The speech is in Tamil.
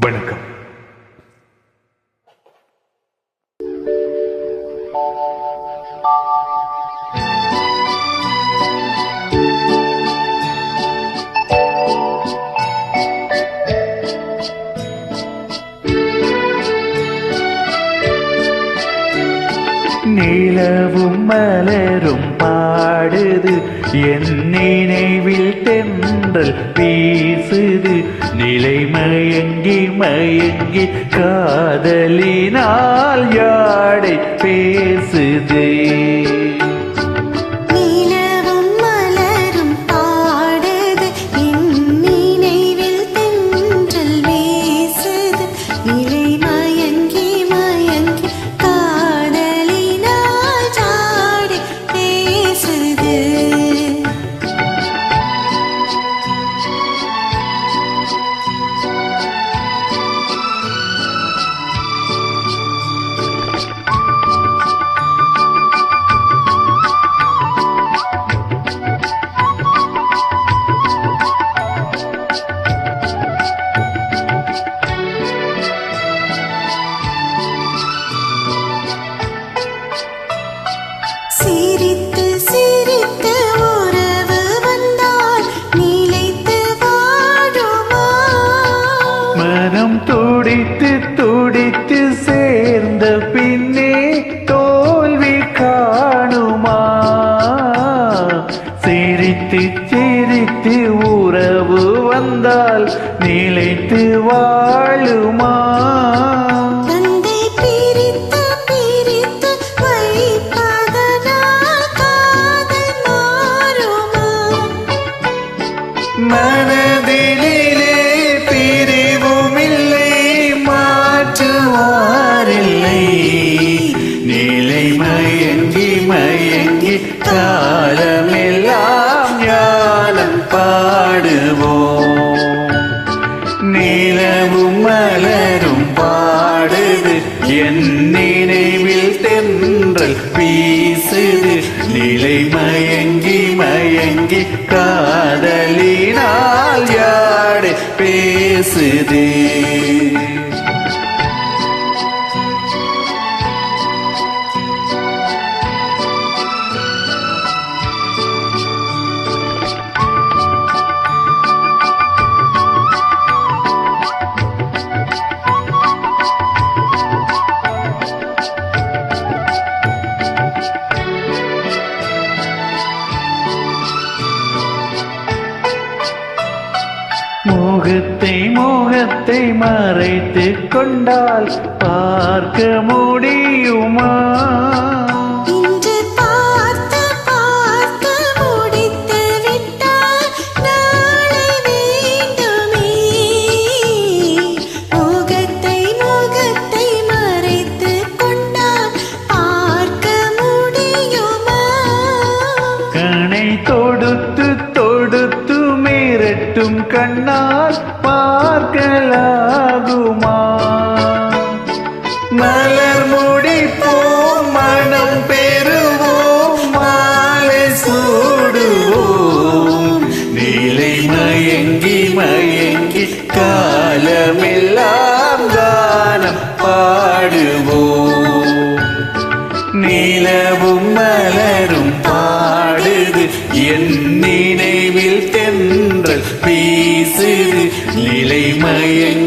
வணக்கம். நிலவும் மலரும் பா பாடுது. என் நினைவில் தென்றல் பேசுது நிலை மயங்கி மயங்கி காதலினால் யாடை பேசுதே? சேர்ந்த பின்னே தோல்வி காணுமா? சிரித்து சிரித்து உறவு வந்தால் நிலைத்து வாழுமா? மனதிலே தென்றல் வீசுது. நிலை மயங்கி மயங்கி காதலினால் யாடு பேசுதே. முகத்தை முகத்தை மறைத்து கொண்டால் பார்க்க முடியுமா? பாடுவோம். நிலவும் மலரும் பாடுது. என் நினைவில் தென்றல் பேசுது நிலைமயங்க